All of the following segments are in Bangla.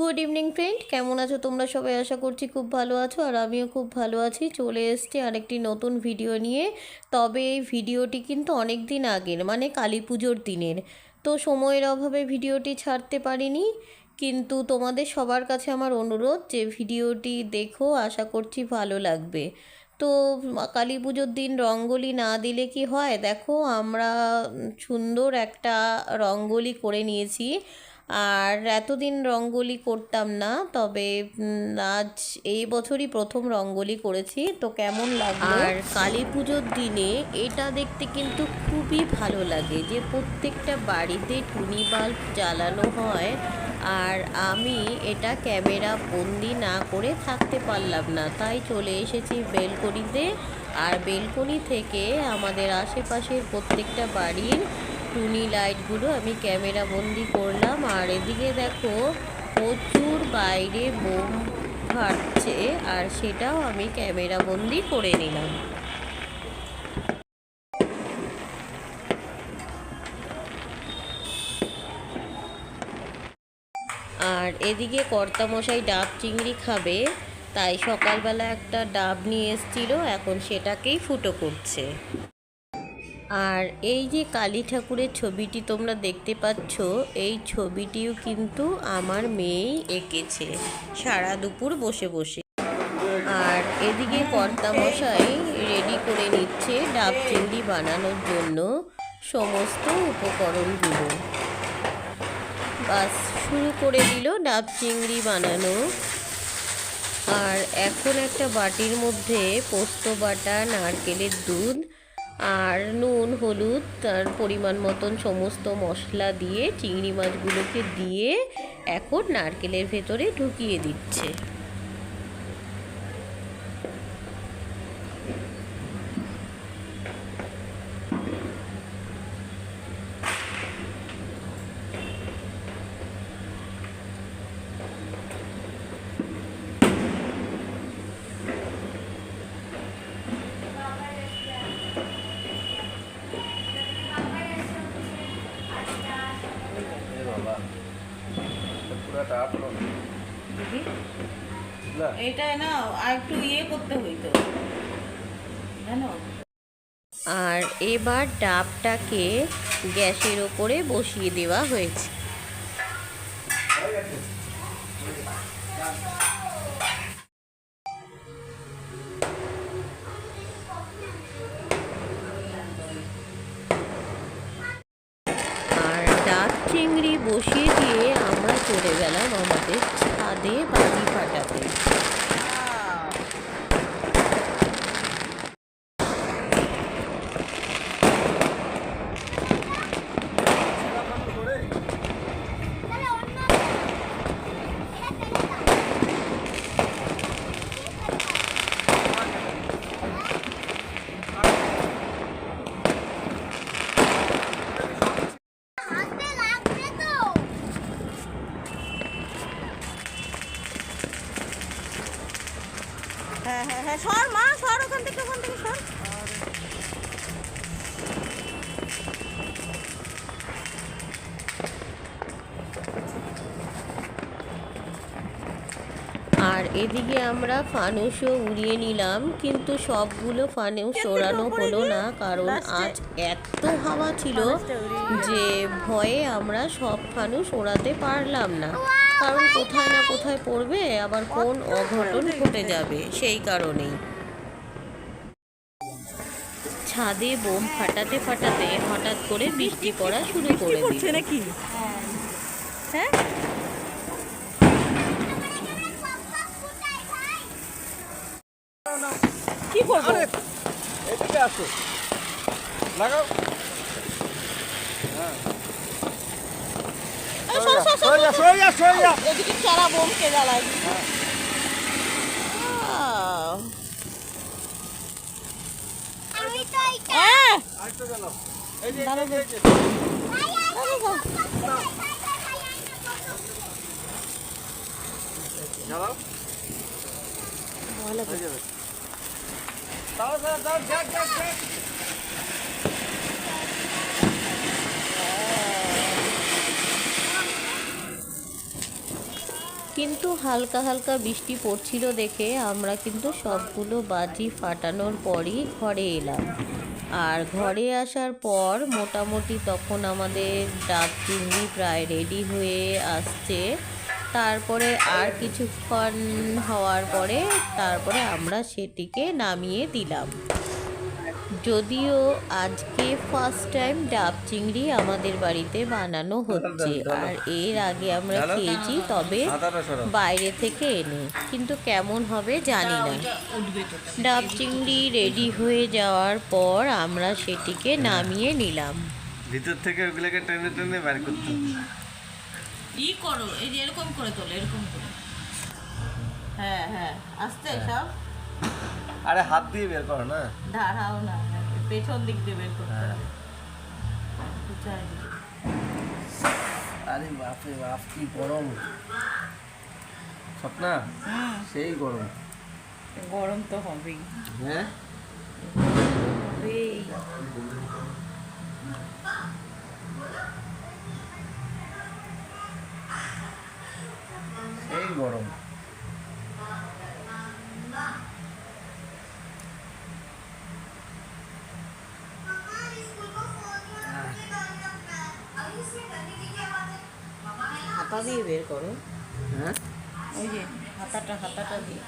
গুড ইভিনিং ফ্রেন্ড কেমন আছো তোমরা সবাই? আশা করছি খুব ভালো আছো আর আমিও খুব ভালো আছি। চলে এসছি আরেকটি নতুন ভিডিও নিয়ে। তবে এই ভিডিওটি কিন্তু অনেক দিন আগের মানে কালী পুজোর দিনের। তো সময়ের অভাবে ভিডিওটি ছাড়তে পারিনি। কিন্তু তোমাদের সবার কাছে আমার অনুরোধ যে ভিডিওটি দেখো, আশা করছি ভালো লাগবে। তো কালী পুজোর দিন রঙ্গোলি না দিলে কি হয়? দেখো, আমরা সুন্দর একটা রঙ্গোলি করে নিয়েছি। আর এতদিন রঙ্গোলি করতাম না, তবে আজ এই বছরই প্রথম রঙ্গোলি করেছি, তো কেমন লাগল? আর কালী পুজোর দিনে এটা দেখতে কিন্তু খুবই ভালো লাগে যে প্রত্যেকটা বাড়িতে টুনি বাল্ব জ্বালানো হয় আর আমি এটা ক্যামেরা বন্দি না করে থাকতে পারলাম না। তাই চলে এসেছি বেলকনিতে আর বেলকনি থেকে আমাদের আশেপাশের প্রত্যেকটা বাড়ির টুনি লাইটগুলো আমি ক্যামেরা বন্দি করলাম। আর এদিকে দেখো, প্রচুর বাইরে বোম ফাটছে, আর সেটাও আমি ক্যামেরা বন্দি করে নিলাম। আর এদিকে কর্তামশাই ডাব চিংড়ি খাবে, তাই সকালবেলা একটা ডাব নিয়ে এসেছিল, এখন সেটাকেই ফুটো করছে। আর এই যে কালী ঠাকুরের ছবিটি তোমরা দেখতে পাচ্ছ, এই ছবিটিও কিন্তু আমার মেয়েই এঁকেছে। সারা দুপুর বসে বসে। আর এদিকে কর্তামশাই রেডি করে নিচ্ছে ডাব চিংড়ি বানানোর জন্য সমস্ত উপকরণগুলো। বাস, শুরু করে দিল ডাব চিংড়ি বানানো। আর এখন একটা বাটির মধ্যে পোস্ত বাটা, নারকেলের দুধ আর নুন, হলুদ, তার পরিমাণ মতন সমস্ত মশলা দিয়ে চিংড়ি মাছগুলোকে দিয়ে এখন নারকেলের ভেতরে ঢুকিয়ে দিচ্ছে। পুরাটা আপলো এটা না আর একটু ইয়ে করতে হইতো। জানো? আর এবার ডাবটাকে গ্যাসের ওপরে বসিয়ে দেওয়া হয়েছে। আর ডাব চিংড়ি বসিয়ে দিয়ে চলে গেলাম আমাদের ছাদে বাজি ফাটাতে সর মা সর ওখান থেকে ওখান থেকে সর। আর এদিকে আমরা ফানুসও উড়িয়ে নিলাম কিন্তু সবগুলো ফানুস ওড়ানো হলো না কারণ আজ এত হাওয়া ছিল যে ভয়ে আমরা সব ফানুস ওড়াতে পারলাম না। কারণ কোথায় না কোথায় পড়বে আবার কোন অঘটন ঘটে যাবে সেই কারণেই। ছাদে বোম ফাটাতে ফাটাতে হঠাৎ করে বৃষ্টি পড়া শুরু করে দিল। নাকি? হ্যাঁ? কি করব? এদিকে আসো। লাগাও। এই এই যে, জ্বালাও হয়ে যাবে দাও দাও দাও কিন্তু হালকা হালকা বৃষ্টি পড়ছিল দেখে আমরা কিন্তু সবগুলো বাজি ফাটানোর পরই ঘরে এলাম। আর ঘরে আসার পর মোটামুটি তখন আমাদের ডাব চিংড়ি প্রায় রেডি হয়ে আসছে। তারপরে আর কিছুক্ষণ হওয়ার পরে তারপরে আমরা সেটিকে নামিয়ে দিলাম। যদিও আজকে ফার্স্ট টাইম ডাব চিংড়ি আমাদের বাড়িতে বানানো হচ্ছে। আর এর আগে আমরা খেয়েছি তবে বাইরে থেকে এনে। কিন্তু কেমন হবে জানি না। ডাব চিংড়ি রেডি হয়ে যাওয়ার পর আমরা সেটিকে নামিয়ে নিলাম। ভিতর থেকে ওগুলোকে টেনে টেনে বের করতে হবে। ই করো এই যে এরকম করে তোলো এরকম করে। হ্যাঁ হ্যাঁ। আস্তে সব। আরে হাত দিয়ে বের করো না। দাঁড়াও না। পেছন দিক দিয়ে বের করতে হ্যাঁ। হবে। আরে বাপরে বাপ কি গরম। স্বপ্না হুম সেই গরম। গরম তো হবেই। হ্যাঁ? সেই গরম। হাতা দিয়ে বের করো। হ্যাঁ? ওই যে হাতাটা হাতাটা দিয়ে।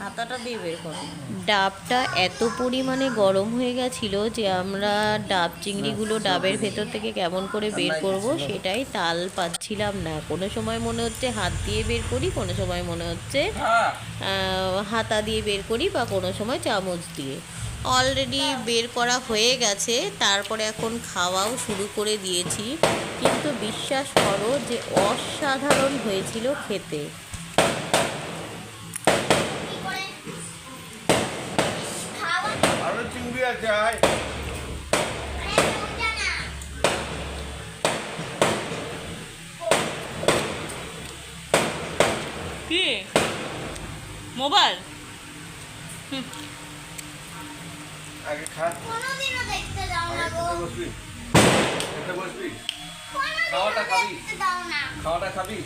হাতাটা দিয়ে বের করো। ডাবটা এত পরিমাণে গরম হয়ে গেছিল যে আমরা ডাব চিংড়িগুলো ডাবের ভেতর থেকে কেমন করে বের করব সেটাই তাল পাচ্ছিলাম না। কোনো সময় মনে হচ্ছে হাত দিয়ে বের করি কোনো সময় মনে হচ্ছে হ্যাঁ। হাতা দিয়ে বের করি বা কোনো সময় চামচ দিয়ে। অলরেডি বের করা হয়ে গেছে তারপরে এখন খাওয়াও শুরু করে দিয়েছি। কিন্তু বিশ্বাস করো যে অসাধারণ হয়েছিল খেতে। মোবাইল? আগে খা। কোনোদিনও দেখতে দাও না গো। বসবি। এটা বসবি? খাওয়াটা খাবি? দেখতে দাও না। খাওয়াটা খাবি?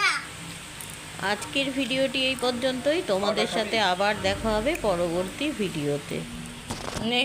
না। আজকের ভিডিওটি এই পর্যন্তই। তোমাদের সাথে আবার দেখা হবে পরবর্তী ভিডিওতে। নে